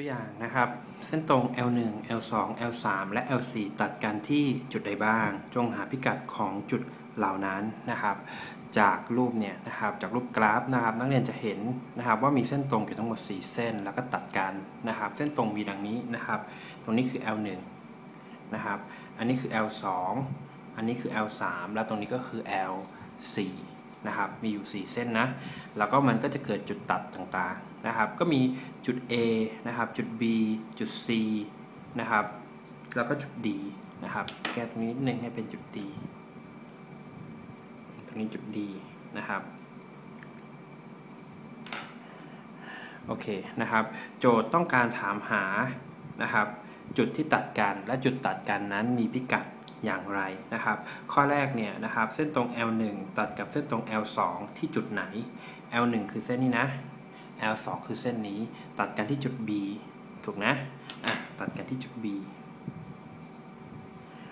ตัวอย่างนะครับ เส้นตรง L1 L2 L3 และ L4 ตัดกันที่จุดใดบ้าง จงหาพิกัดของจุดเหล่านั้นนะครับ จากรูปเนี่ยนะครับจากรูปกราฟนะครับ นักเรียนจะเห็นนะครับว่ามีเส้นตรงอยู่ทั้งหมด 4 เส้นแล้วก็ตัดกันนะครับ เส้นตรงมีดังนี้นะครับ ตรงนี้คือ L1 นะครับ อันนี้คือ L2 อันนี้คือ L3 และตรงนี้ก็คือ L4 นะครับมีอยู่ 4 เส้นนะแล้วก็มันก็จะเกิดจุดตัดต่างๆนะครับก็มีจุด A นะครับจุด B จุด C นะครับแล้วก็จุด D นะครับแก้ตรงนี้นิดนึงให้เป็นจุด D ตรงนี้จุด D นะครับโอเคนะครับ โจทย์ต้องการถามหานะครับจุดที่ตัดกันและจุดตัดกันนั้นมีพิกัด อย่างไรนะครับ ข้อแรกเนี่ยนะครับ เส้นตรง L1 ตัดกับเส้นตรง L2 ที่จุดไหน L1 คือเส้นนี้นะ L2 คือเส้นนี้ ตัดกันที่จุด B ถูกนะอะตัดกันที่จุด B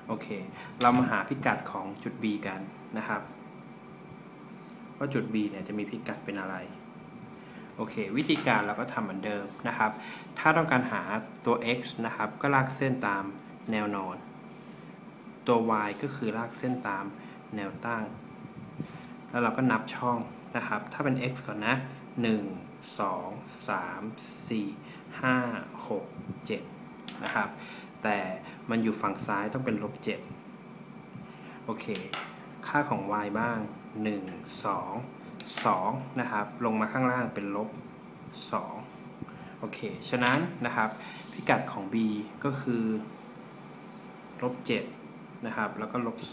โอเค เรามาหาพิกัดของจุด B กันนะครับ ว่าจุด B เนี่ยจะมีพิกัดเป็นอะไร โอเค วิธีการเราก็ทำเหมือนเดิมนะครับ ถ้าต้องการหาตัว x นะครับ ก็ลากเส้นตามแนวนอน ตัว y ก็คือลากเส้นตามแนวตั้ง แล้วเราก็นับช่องนะครับ ถ้าเป็น x ก่อนนะ 1 2 3 4 5 6 7 นะครับ แต่มันอยู่ฝั่งซ้ายต้องเป็นลบ 7 โอเค ค่าของ y บ้าง 1 2 2 นะครับ ลงมาข้างล่างเป็นลบ 2 โอเค ฉะนั้นนะครับ พิกัดของ b ก็คือลบ 7 นะครับ แล้วก็ลบ2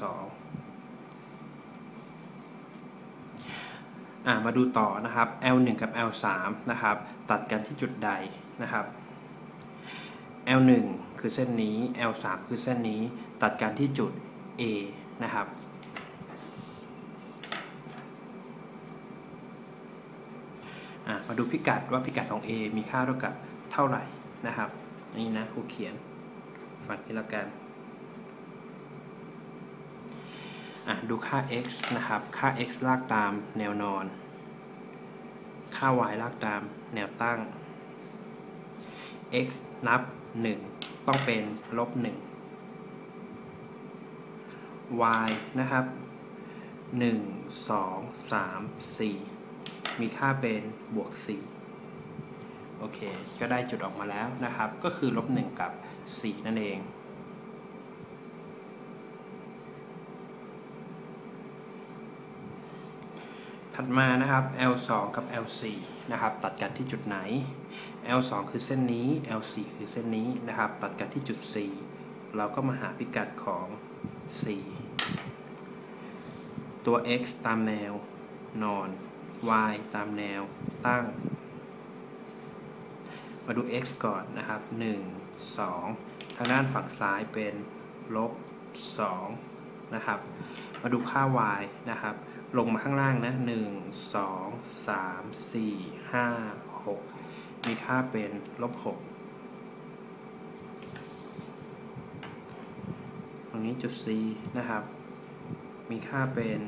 อ่ามาดูต่อนะครับ L1 กับ L3 นะครับ ตัดกันที่จุดใดนะครับ L1 คือเส้นนี้ L3 คือเส้นนี้ ตัดกันที่จุด A นะครับอ่ามาดูพิกัดว่าพิกัดของ A มีค่าเท่ากับเท่าไหร่นะครับนี่นะครูเขียนฝันนี้แล้วกัน อะดูค่า x นะครับ ค่า x ลากตามแนวนอน ค่า y ลากตามแนวตั้ง x นับ 1 ต้องเป็นลบ 1 y นะครับ 1 2 3 4 มีค่าเป็นบวก 4 โอเค ก็ได้จุดออกมาแล้วนะครับ ก็คือลบ 1 กับ 4 นั่นเอง ถัดมานะครับ L2 กับ L4 นะครับตัดกันที่จุดไหน L2 คือเส้นนี้ L4 คือเส้นนี้นะครับ ตัดกันที่จุด4เราก็มาหาพิกัดของ4ตัว x ตามแนว นอน y ตามแนวตั้ง มาดู x ก่อนนะครับ 1 2 ทางด้านฝั่งซ้ายเป็นลบ2นะครับ มาดูค่า y นะครับ ลงมาข้างล่างนะ 1 2 3 4 5 6 มีค่าเป็นลบ6ตรงนี้จุด c นะครับ มีค่าเป็น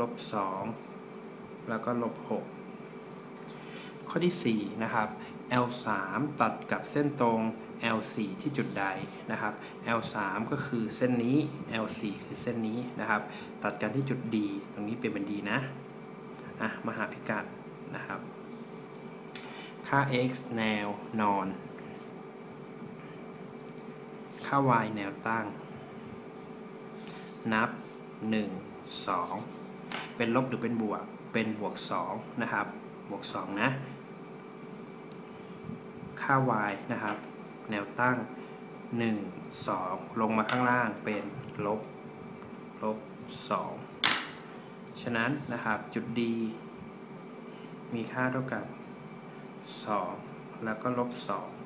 ลบ2แล้วก็ลบ6ข้อที่ 4 นะครับ L3 ตัดกับเส้นตรง L4 ที่จุดใดนะครับ L3 ก็คือเส้นนี้ L4 คือเส้นนี้นะครับ ตัดกันที่จุด D ตรงนี้เปลี่ยนเป็น D นะอะมาหาพิกัดนะครับ ค่า x แนวนอน ค่า y แนวตั้ง นับ 1 2 เป็นลบหรือเป็นบวก เป็นบวก 2 นะครับ บวก 2 นะ ค่า y นะครับ แนวตั้ง 1 2 ลงมาข้างล่างเป็นลบลบ 2 ฉะนั้นนะครับจุด D มีค่าเท่ากับ 2 แล้วก็ลบ 2